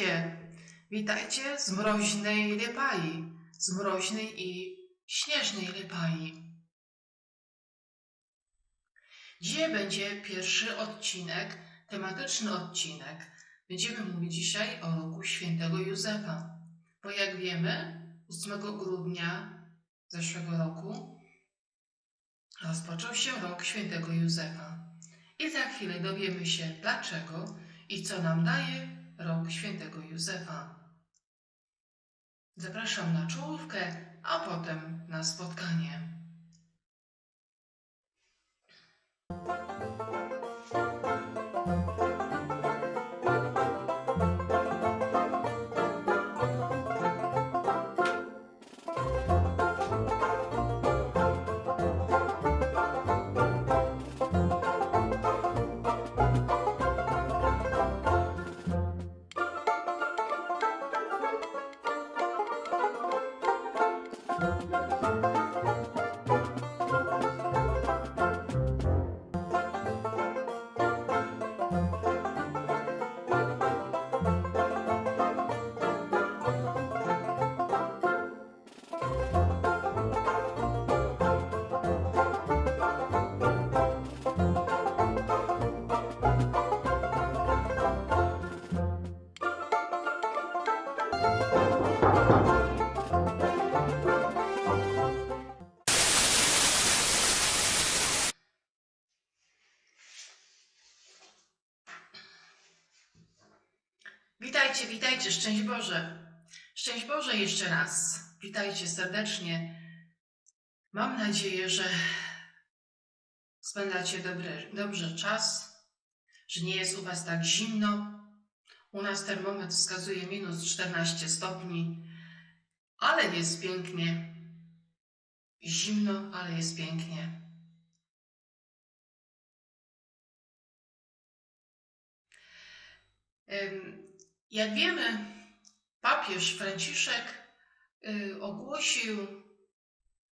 Witajcie, witajcie z mroźnej Lepai, z mroźnej i śnieżnej Lepai. Dzisiaj będzie pierwszy odcinek, tematyczny odcinek. Będziemy mówić dzisiaj o roku świętego Józefa. Bo jak wiemy, 8 grudnia zeszłego roku rozpoczął się rok świętego Józefa. I za chwilę dowiemy się dlaczego i co nam daje rok świętego Józefa. Zapraszam na czołówkę, a potem na spotkanie. Witajcie, witajcie, szczęść Boże. Szczęść Boże jeszcze raz. Witajcie serdecznie. Mam nadzieję, że spędzacie dobry, dobrze czas, że nie jest u Was tak zimno. U nas termometr wskazuje minus 14 stopni, ale jest pięknie. Zimno, ale jest pięknie. Em, Jak wiemy, papież Franciszek y, ogłosił,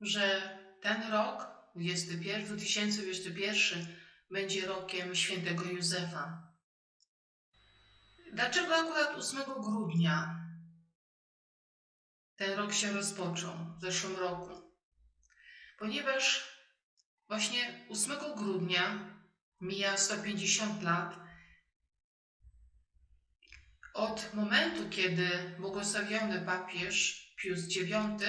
że ten rok, 21, 2021, będzie rokiem świętego Józefa. Dlaczego akurat 8 grudnia ten rok się rozpoczął w zeszłym roku? Ponieważ właśnie 8 grudnia mija 150 lat od momentu, kiedy błogosławiony papież Pius IX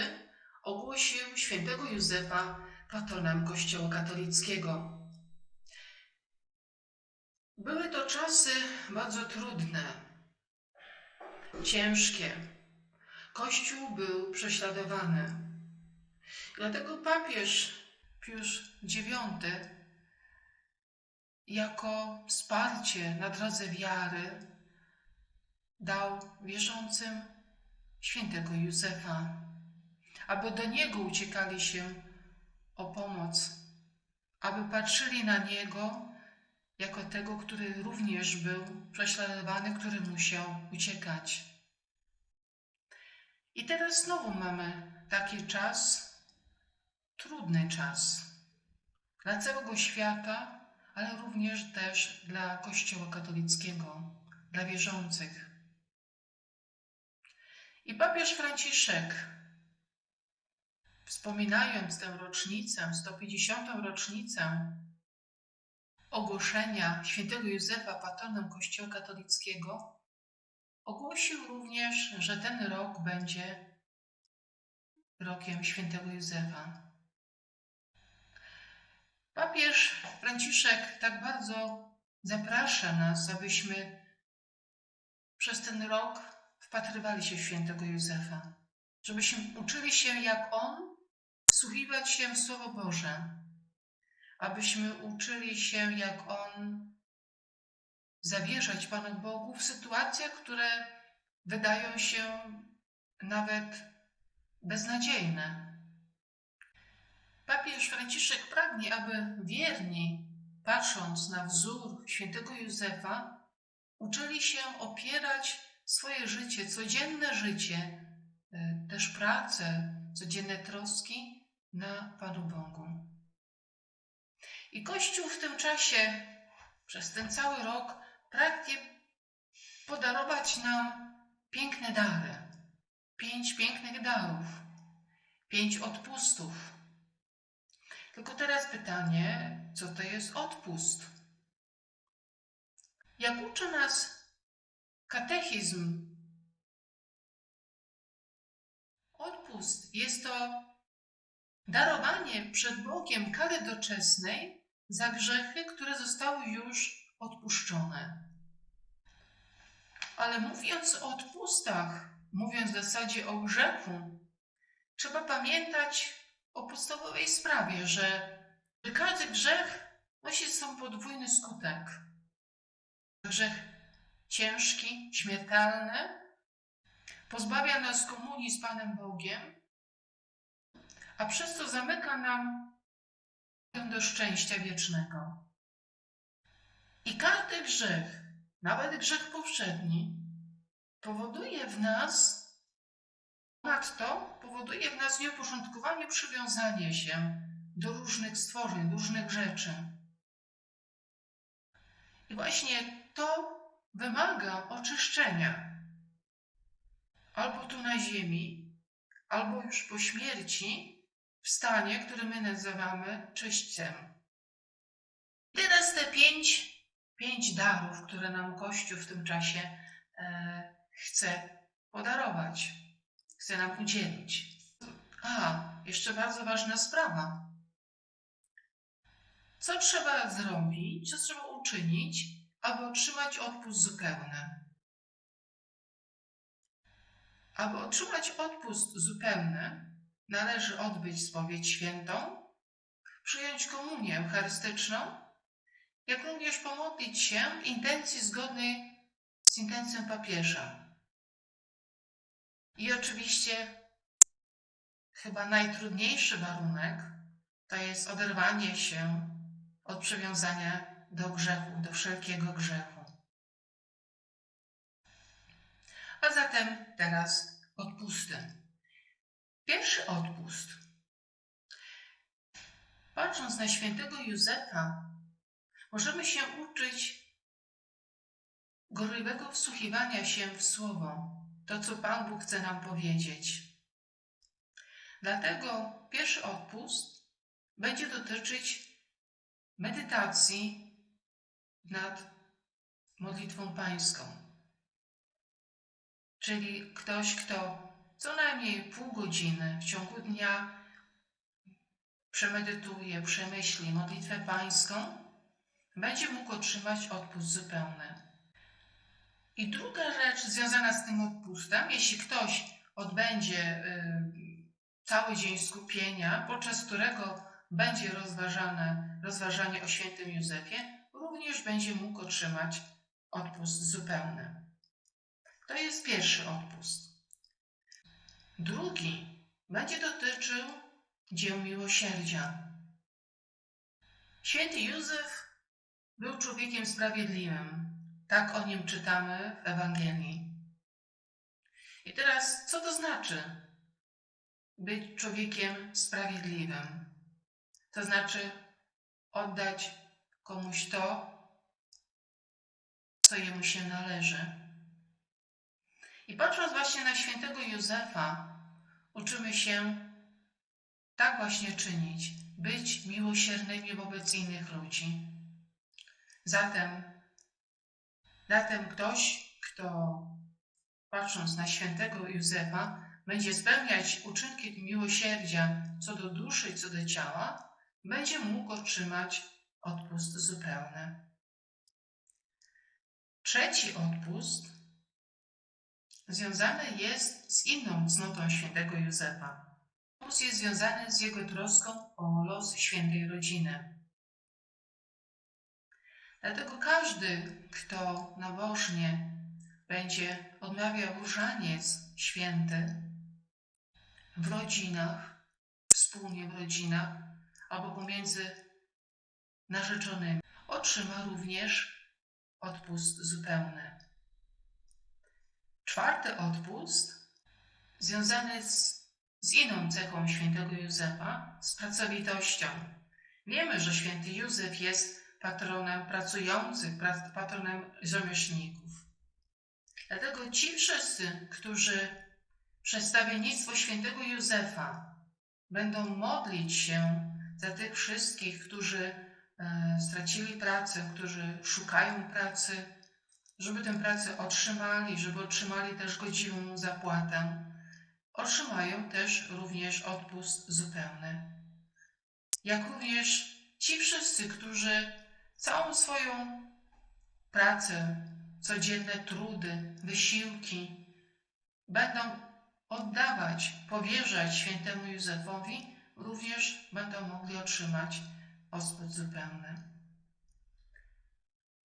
ogłosił świętego Józefa patronem Kościoła katolickiego. Były to czasy bardzo trudne, ciężkie. Kościół był prześladowany. Dlatego papież Pius IX jako wsparcie na drodze wiary dał wierzącym świętego Józefa, aby do niego uciekali się o pomoc, aby patrzyli na niego jako tego, który również był prześladowany, który musiał uciekać. I teraz znowu mamy taki czas, trudny czas dla całego świata, ale również też dla Kościoła katolickiego, dla wierzących. I papież Franciszek, wspominając tę rocznicę, 150. rocznicę ogłoszenia świętego Józefa patronem Kościoła katolickiego, ogłosił również, że ten rok będzie rokiem świętego Józefa. Papież Franciszek tak bardzo zaprasza nas, abyśmy przez ten rok wpatrywali się w świętego Józefa, żebyśmy uczyli się jak on wsłuchiwać się w Słowo Boże, abyśmy uczyli się jak on zawierzać Panu Bogu w sytuacjach, które wydają się nawet beznadziejne. Papież Franciszek pragnie, aby wierni, patrząc na wzór świętego Józefa, uczyli się opierać swoje życie, codzienne życie, y, też pracę, codzienne troski na Panu Bogu. I Kościół w tym czasie, przez ten cały rok, pragnie podarować nam piękne dary. Pięć pięknych darów. Pięć odpustów. Tylko teraz pytanie, co to jest odpust? Jak uczy nas katechizm, odpust jest to darowanie przed Bogiem kary doczesnej za grzechy, które zostały już odpuszczone. Ale mówiąc o odpustach, mówiąc w zasadzie o grzechu, trzeba pamiętać o podstawowej sprawie, że każdy grzech nosi sobą podwójny skutek. Grzech ciężki, śmiertelny, pozbawia nas komunii z Panem Bogiem, a przez to zamyka nam do szczęścia wiecznego. I każdy grzech, nawet grzech powszedni, powoduje w nas, ponadto powoduje w nas nieuporządkowanie przywiązanie się do różnych stworzeń, różnych rzeczy. I właśnie to wymaga oczyszczenia. Albo tu na ziemi, albo już po śmierci, w stanie, który my nazywamy czyśćcem. Teraz te pięć, pięć darów, które nam Kościół w tym czasie e, chce podarować, chce nam udzielić. A, jeszcze bardzo ważna sprawa. Co trzeba zrobić, co trzeba uczynić, aby otrzymać odpust zupełny? Aby otrzymać odpust zupełny, należy odbyć spowiedź świętą, przyjąć komunię eucharystyczną, jak również pomodlić się w intencji zgodnej z intencją papieża. I oczywiście chyba najtrudniejszy warunek to jest oderwanie się od przywiązania do grzechu, do wszelkiego grzechu. A zatem teraz odpusty. Pierwszy odpust. Patrząc na świętego Józefa, możemy się uczyć gorliwego wsłuchiwania się w słowo, to co Pan Bóg chce nam powiedzieć. Dlatego pierwszy odpust będzie dotyczyć medytacji nad modlitwą pańską. Czyli ktoś, kto co najmniej pół godziny w ciągu dnia przemedytuje, przemyśli modlitwę pańską, będzie mógł otrzymać odpust zupełny. I druga rzecz związana z tym odpustem, jeśli ktoś odbędzie y, cały dzień skupienia, podczas którego będzie rozważane rozważanie o świętym Józefie, również będzie mógł otrzymać odpust zupełny. To jest pierwszy odpust. Drugi będzie dotyczył dzieł miłosierdzia. Święty Józef był człowiekiem sprawiedliwym. Tak o nim czytamy w Ewangelii. I teraz, co to znaczy być człowiekiem sprawiedliwym? To znaczy oddać komuś to, co jemu się należy. I patrząc właśnie na świętego Józefa, uczymy się tak właśnie czynić, być miłosiernymi wobec innych ludzi. Zatem, zatem ktoś, kto patrząc na świętego Józefa, będzie spełniać uczynki miłosierdzia co do duszy i co do ciała, będzie mógł otrzymać odpust zupełny. Trzeci odpust związane jest z inną cnotą świętego Józefa. Opus jest związany z jego troską o los świętej rodziny. Dlatego każdy, kto nabożnie będzie odmawiał różaniec święty w rodzinach, wspólnie w rodzinach albo pomiędzy narzeczonymi, otrzyma również odpust zupełny. Czwarty odpust, związany z, z inną cechą świętego Józefa, z pracowitością. Wiemy, że święty Józef jest patronem pracujących, patronem rzemieślników. Dlatego ci wszyscy, którzy przedstawiennictwo świętego Józefa będą modlić się za tych wszystkich, którzy stracili pracę, którzy szukają pracy, żeby tę pracę otrzymali, żeby otrzymali też godziwą zapłatę, otrzymają też również odpust zupełny. Jak również ci wszyscy, którzy całą swoją pracę, codzienne trudy, wysiłki będą oddawać, powierzać świętemu Józefowi, również będą mogli otrzymać odpust zupełny.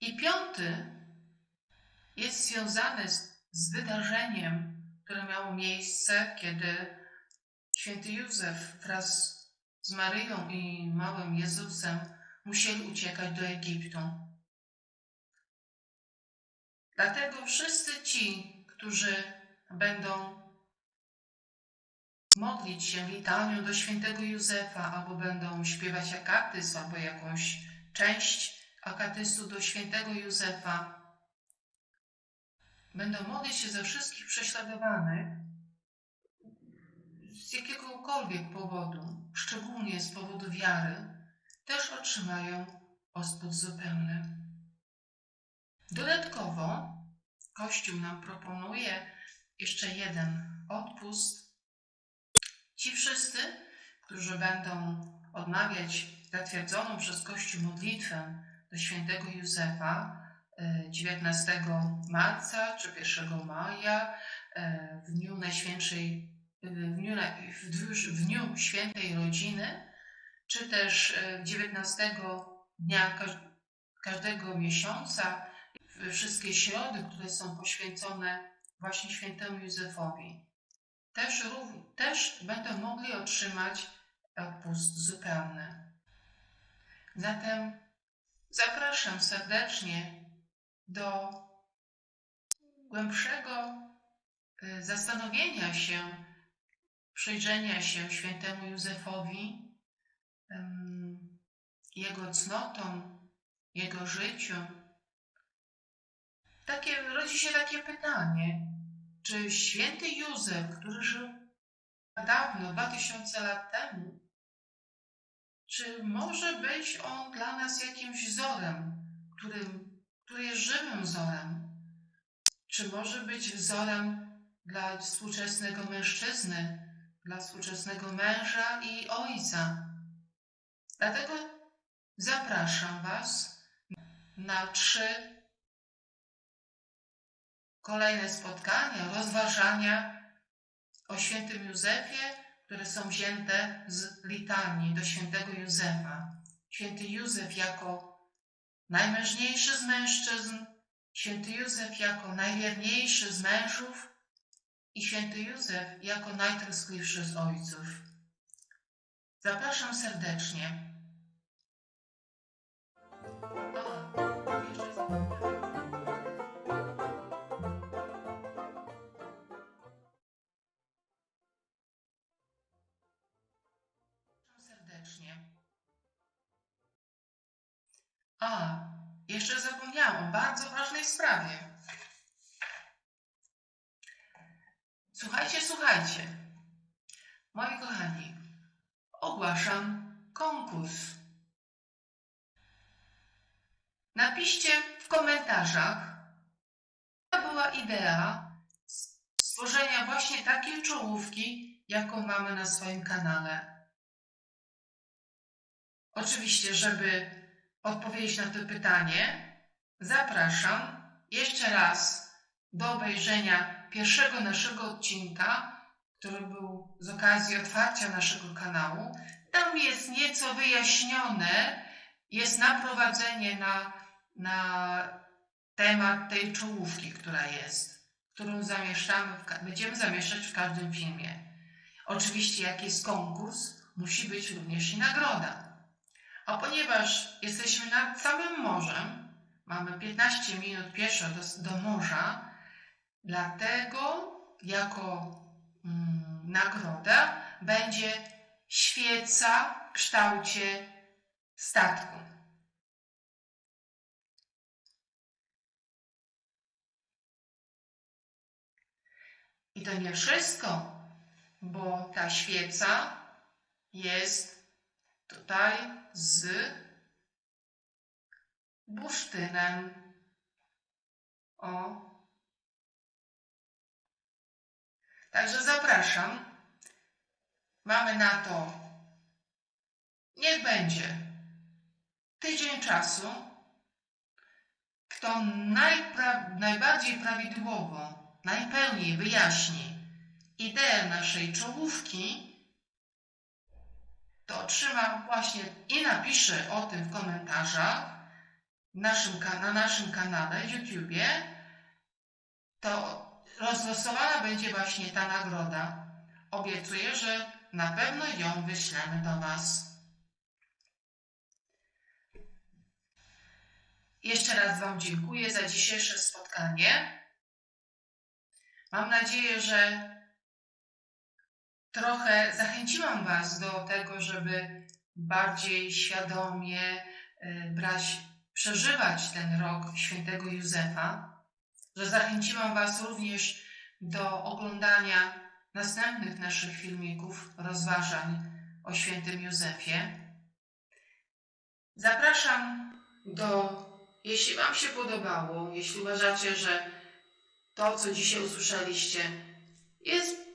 I piąty jest związany z, z wydarzeniem, które miało miejsce, kiedy święty Józef wraz z Maryją i małym Jezusem musieli uciekać do Egiptu. Dlatego wszyscy ci, którzy będą modlić się litanią do świętego Józefa, albo będą śpiewać akatys, albo jakąś część akatysu do świętego Józefa, będą modlić się za wszystkich prześladowanych z jakiegokolwiek powodu, szczególnie z powodu wiary, też otrzymają odpust zupełny. Dodatkowo Kościół nam proponuje jeszcze jeden odpust. Ci wszyscy, którzy będą odmawiać zatwierdzoną przez Kościół modlitwę do świętego Józefa, 19 marca czy 1 maja e, w dniu Najświętszej, dniu, w dniu, w dniu świętej rodziny, czy też 19 dnia każdego miesiąca, wszystkie środy, które są poświęcone właśnie świętemu Józefowi, też, też będą mogli otrzymać odpust zupełny. Zatem zapraszam serdecznie do głębszego y, zastanowienia się, przyjrzenia się świętemu Józefowi, jego cnotom, jego życiu. Takie, rodzi się takie pytanie, czy święty Józef, który żył dawno, dwa tysiące lat temu, czy może być on dla nas jakimś wzorem, którym który jest żywym wzorem? Czy może być wzorem dla współczesnego mężczyzny, dla współczesnego męża i ojca? Dlatego zapraszam Was na trzy kolejne spotkania, rozważania o świętym Józefie, które są wzięte z litanii do świętego Józefa. Święty Józef jako najmężniejszy z mężczyzn, święty Józef jako najwierniejszy z mężów i święty Józef jako najtroskliwszy z ojców. Zapraszam serdecznie. Serdecznie. A, jeszcze zapomniałam o bardzo ważnej sprawie. Słuchajcie, słuchajcie. Moi kochani, ogłaszam konkurs. Napiszcie w komentarzach, jaka była idea stworzenia właśnie takiej czołówki, jaką mamy na swoim kanale. Oczywiście, żeby odpowiedzieć na to pytanie, zapraszam jeszcze raz do obejrzenia pierwszego naszego odcinka, który był z okazji otwarcia naszego kanału. Tam jest nieco wyjaśnione, jest naprowadzenie na, na temat tej czołówki, która jest, którą zamieszczamy, w, będziemy zamieszczać w każdym filmie. Oczywiście, jak jest konkurs, musi być również i nagroda. A ponieważ jesteśmy nad samym morzem, mamy 15 minut pieszo do, do morza, dlatego jako mm, nagroda będzie świeca w kształcie statku. I to nie wszystko, bo ta świeca jest tutaj z bursztynem. O. Także zapraszam. Mamy na to, niech będzie, tydzień czasu. Kto najbardziej prawidłowo, najpełniej wyjaśni ideę naszej czołówki, to otrzyma właśnie i napisze o tym w komentarzach naszym, na naszym kanale YouTubie, to rozlosowana będzie właśnie ta nagroda. Obiecuję, że na pewno ją wyślemy do Was. Jeszcze raz Wam dziękuję za dzisiejsze spotkanie. Mam nadzieję, że trochę zachęciłam Was do tego, żeby bardziej świadomie y, brać, przeżywać ten rok świętego Józefa, że zachęciłam Was również do oglądania następnych naszych filmików, rozważań o świętym Józefie. Zapraszam do, jeśli Wam się podobało, jeśli uważacie, że to, co dzisiaj usłyszeliście, jest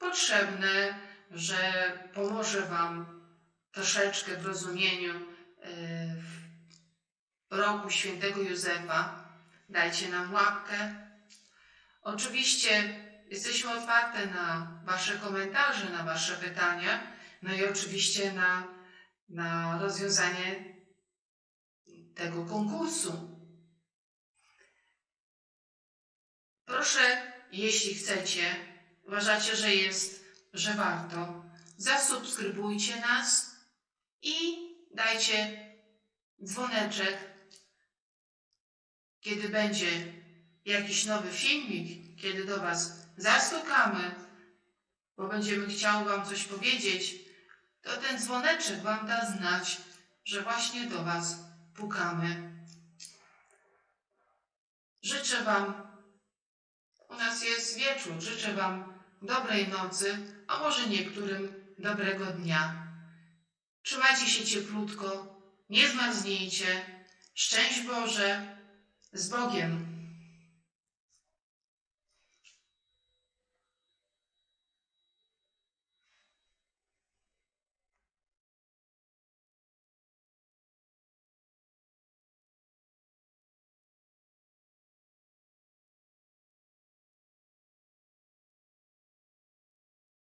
potrzebne, że pomoże Wam troszeczkę w rozumieniu y, w roku świętego Józefa, dajcie nam łapkę. Oczywiście jesteśmy otwarte na Wasze komentarze, na Wasze pytania, no i oczywiście na, na rozwiązanie tego konkursu. Proszę, jeśli chcecie, uważacie, że jest, że warto, zasubskrybujcie nas i dajcie dzwoneczek, kiedy będzie jakiś nowy filmik, kiedy do Was zastukamy, bo będziemy chciały Wam coś powiedzieć, to ten dzwoneczek Wam da znać, że właśnie do Was pukamy. Życzę Wam, u nas jest wieczór, życzę Wam dobrej nocy, a może niektórym dobrego dnia. Trzymajcie się cieplutko, nie zmarznijcie. Szczęść Boże, z Bogiem.